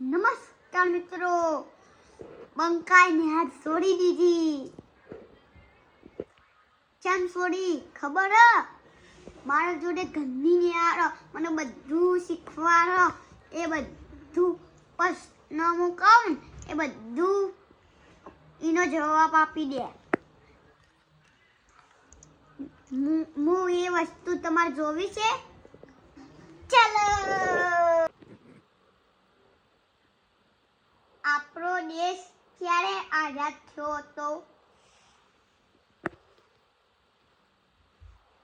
નમસ્કાર મિત્રો. બંકાઈને હાથ છોડી દીધી. કેમ છોડી, ખબર? મારા જોડે ઘરની ને મને બધું શીખવાડો. એ બધું હું કહું એ બધું એનો જવાબ આપી દે. હું એ વસ્તુ તમારે જોવી છે? ચાલો! આપણો દેશ ક્યારે આઝાદ થયો હતો?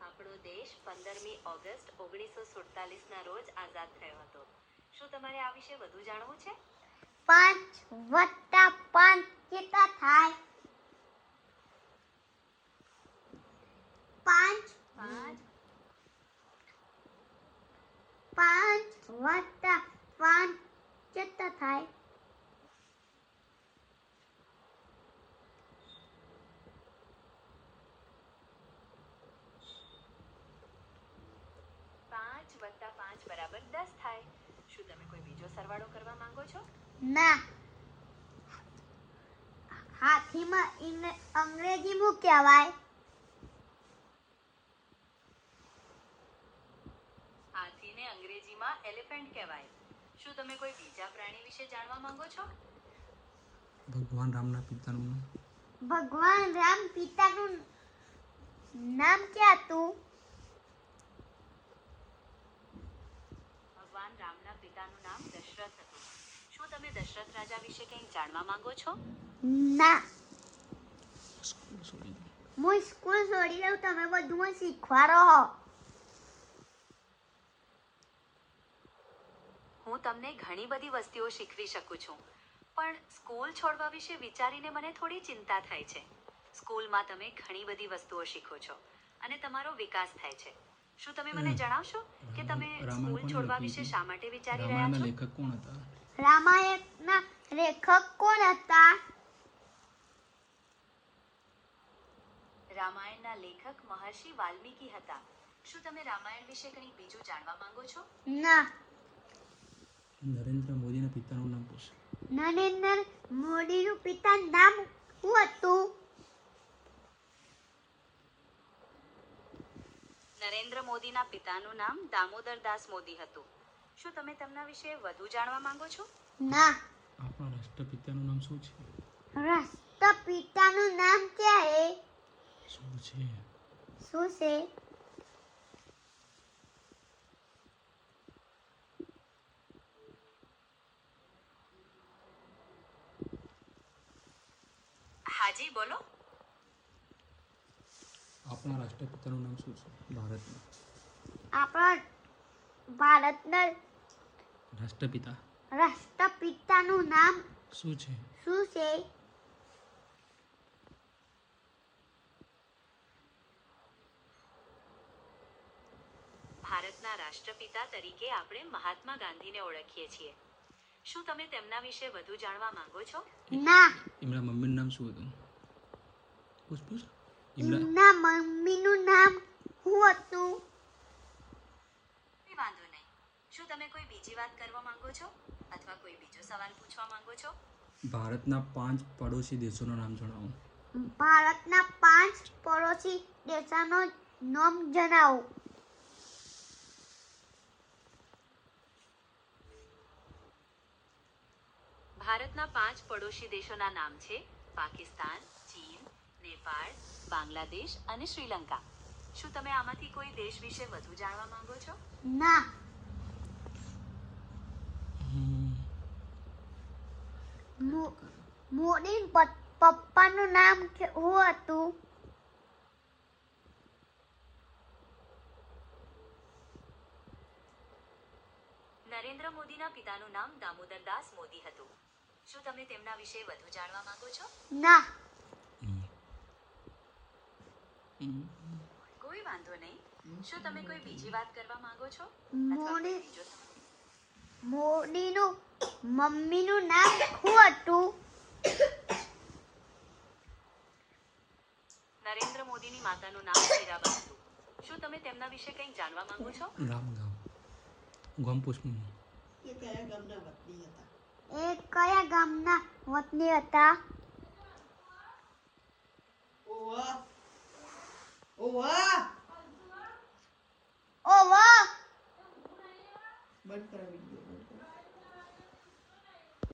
આપણો દેશ પંદરમી ઓગસ્ટ ઓગણીસો સુડતાલીસ ના રોજ આઝાદ થયો હતો. શું તમારે આ વિશે વધુ જાણવું છે? પાંચ વત્તા પાંચ કેટલા થાય પાંચ પાંચ પાંચ વત્તા પાંચ કેટલા થાય પાંચ વત્તા પાંચ બરાબર દસ થાય શું તમે કોઈ બીજો સરવાળો કરવા માંગો છો? ના. હાથીમાં અંગ્રેજી અંગ્રેજીમાં કહેવાય. હાથીને અંગ્રેજીમાં એલિફન્ટ કહેવાય. શું તમે કોઈ બીજા પ્રાણી વિશે જાણવા માંગો છો? ભગવાન રામના પિતાનું નામ. ભગવાન રામ પિતાનું નામ ક્યાં હતું ભગવાન રામના પિતાનું નામ દશરથ હતું. શું તમે દશરથ રાજા વિશે કંઈક જાણવા માંગો છો? ના. સ્કૂલ છોડી દે. હું સ્કૂલ છોડી દઉં તમે બધું શીખવા રહો. હું તમને ઘણી બધી વસ્તુઓ શીખવી શકું છું પણ સ્કૂલ છોડવા વિશે વિચારીને મને થોડી ચિંતા થાય છે. સ્કૂલમાં તમે ઘણી બધી વસ્તુઓ શીખો છો અને તમારો વિકાસ થાય છે. શું તમે મને જણાવશો કે તમે સ્કૂલ છોડવા વિશે શા માટે વિચારી રહ્યા રામાયણના છો? લેખક કોણ હતા? રામાયણના લેખક કોણ હતા? રામાયણના લેખક મહર્ષિ વાલ્મીકી હતા. શું તમે રામાયણ વિશે કંઈક બીજું જાણવા માંગો છો? ના. નરેન્દ્ર મોદીના પિતાનું નામ પૂછો. નરેન્દ્ર મોદીનું પિતાનું નામ શું હતું. નરેન્દ્ર મોદીના પિતાનું નામ દામોદર દાસ મોદી હતું. શું તમે તેમના વિશે વધુ જાણવા માંગો છો? ના. આપણા રાષ્ટ્રપિતાનું નામ શું છે? રાષ્ટ્રપિતાનું નામ ક્યાં શું છે? શું છે? હાજી બોલો. આપણા રાષ્ટ્રપિતાનું નામ શું છે? ભારતના. આપણા ભારતના રાષ્ટ્રપિતા. રાષ્ટ્રપિતાનું નામ શું છે? શું છે? ભારતના રાષ્ટ્રપિતા તરીકે આપણે મહાત્મા ગાંધીને ઓળખીએ છીએ. શું તમે તેમના વિશે વધુ જાણવા માંગો છો? ના. એમના મમ્મીનું નામ શું હતું? પૂછ પૂછ. એમના એમના મમ્મીનું નામ શું હતું કોઈ વાંધો નહીં શું તમે કોઈ બીજી વાત કરવા માંગો છો? અથવા કોઈ બીજો સવાલ પૂછવા માંગો છો? ભારતના પાંચ પડોશી દેશોનું નામ જણાવો. ભારતના પાંચ પડોશી દેશોનો નામ જણાવો. ભારતના પાંચ પડોશી દેશોના નામ છે પાકિસ્તાન ચીન નેપાળ બાંગ્લાદેશ અને શ્રીલંકા. શું તમે આમાંથી કોઈ દેશ વિશે વધુ જાણવા માંગો છો? ના. મોદી પપ્પાનું નામ શું હતું? નરેન્દ્ર મોદીના પિતાનું નામ દામોદર દાસ મોદી હતું. શું તમે તેમના વિશે વધુ જાણવા માંગો છો? ના. કોઈ વાંધો નહીં. શું તમે કોઈ બીજી વાત કરવા માંગો છો? મોદી મોદીનું મમ્મીનું નામ શું હતું? નરેન્દ્ર મોદીની માતાનું નામ હીરાબા હતું. શું તમે તેમના વિશે કંઈ જાણવા માંગો છો? રામ ગામ. ગામ એ કયા ગામના વતની હતા? એ કયા ગામના વતની હતા? ઓવા. ઓવા.